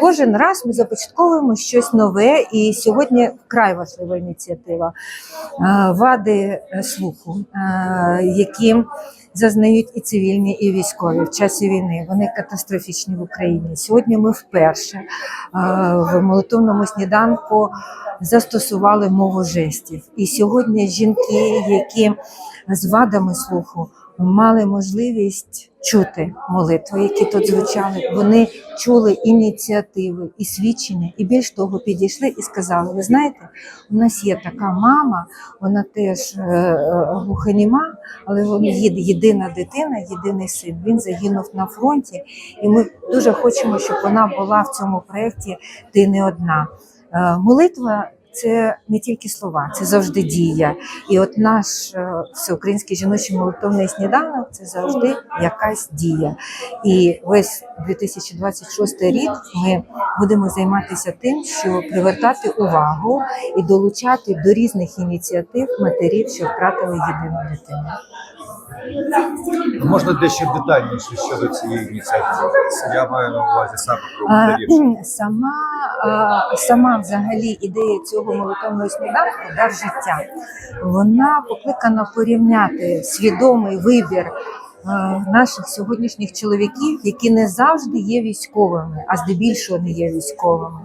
Кожен раз ми започатковуємо щось нове, і сьогодні вкрай важлива ініціатива Е, вади е, слуху, е, які зазнають і цивільні, і військові в часі війни. Вони катастрофічні в Україні. Сьогодні ми вперше в молитовному сніданку застосували мову жестів. І сьогодні жінки, які з вадами слуху мали можливість чути молитви, які тут звучали. Вони чули ініціативи і свідчення, і більш того, підійшли і сказали: Ви знаєте, у нас є така мама, вона теж е, е, глухоніма, але вона єдина дитина, єдиний син. Він загинув на фронті, і ми дуже хочемо, щоб вона була в цьому проєкті Ти не одна. Е, Молитва це не тільки слова, це завжди дія. І от наш е, всеукраїнський жіночий молитовний сніданок це завжди якась дія. І весь 2026 рік ми будемо займатися тим, що привертати увагу і долучати до різних ініціатив матерів, що втратили єдину дитину. Можна дещо детальніше щодо цієї ініціативи. Я маю на увазі саме про Сама, сама взагалі ідея цього молитовного сніданку дар життя. Вона покликана порівняти свідомий вибір наших сьогоднішніх чоловіків, які не завжди є військовими, а здебільшого не є військовими.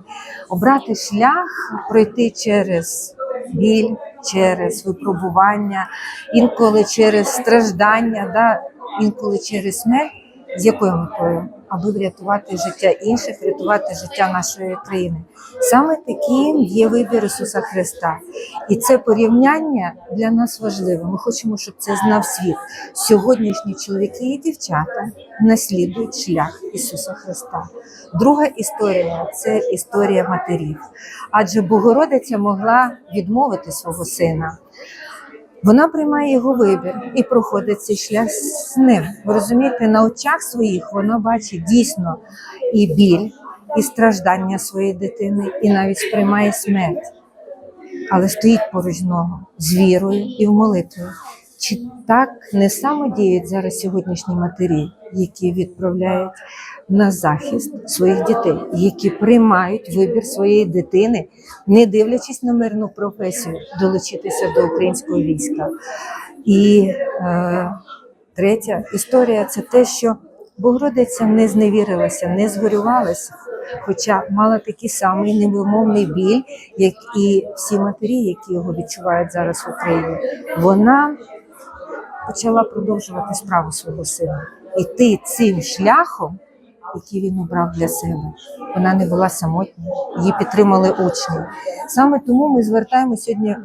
Обрати шлях, пройти через біль, через випробування, інколи через страждання, да, інколи через смерть. З якою метою? Аби врятувати життя інших, врятувати життя нашої країни. Саме таким є вибір Ісуса Христа. І це порівняння для нас важливе. Ми хочемо, щоб це знав світ. Сьогоднішні чоловіки і дівчата наслідують шлях Ісуса Христа. Друга історія це історія матерів. Адже Богородиця могла відмовити свого сина. Вона приймає його вибір і проходить цей шлях з ним. Ви розумієте, на очах своїх вона бачить дійсно і біль, і страждання своєї дитини, і навіть сприймає смерть, але стоїть поруч нього з вірою і в молитві. Чи так не само діють зараз сьогоднішні матері, які відправляють на захист своїх дітей, які приймають вибір своєї дитини, не дивлячись на мирну професію, долучитися до українського війська? І е, третя історія це те, що Богородиця не зневірилася, не згорювалася, хоча мала такий самий невимовний біль, як і всі матері, які його відчувають зараз в Україні. Вона почала продовжувати справу свого сина, іти цим шляхом, який він обрав для себе. Вона не була самотня, її підтримали учні. Саме тому ми звертаємо сьогодні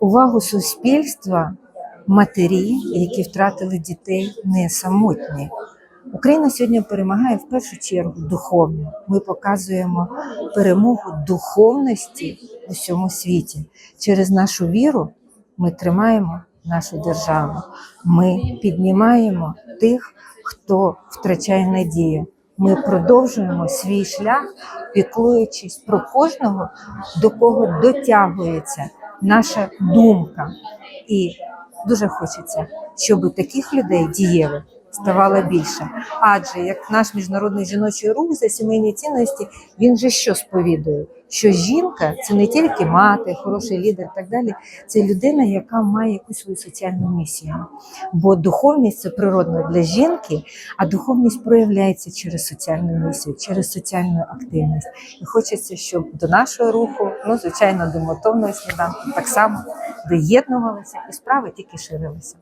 увагу суспільства, матері, які втратили дітей, не самотні. Україна сьогодні перемагає в першу чергу духовно. Ми показуємо перемогу духовності у всьому світі. Через нашу віру ми тримаємо нашу державу. Ми піднімаємо тих, хто втрачає надію. Ми продовжуємо свій шлях, піклуючись про кожного, до кого дотягується наша думка. І дуже хочеться, щоб таких людей дієвих ставало більше. Адже як наш міжнародний жіночий рух за сімейні цінності, він же що сповідує? Що жінка це не тільки мати, хороший лідер, і так далі. Це людина, яка має якусь свою соціальну місію. Бо духовність це природно для жінки, а духовність проявляється через соціальну місію, через соціальну активність. І хочеться, щоб до нашого руху, ну звичайно, до мотовного сніданку так само доєднувалися і справи тільки ширилися.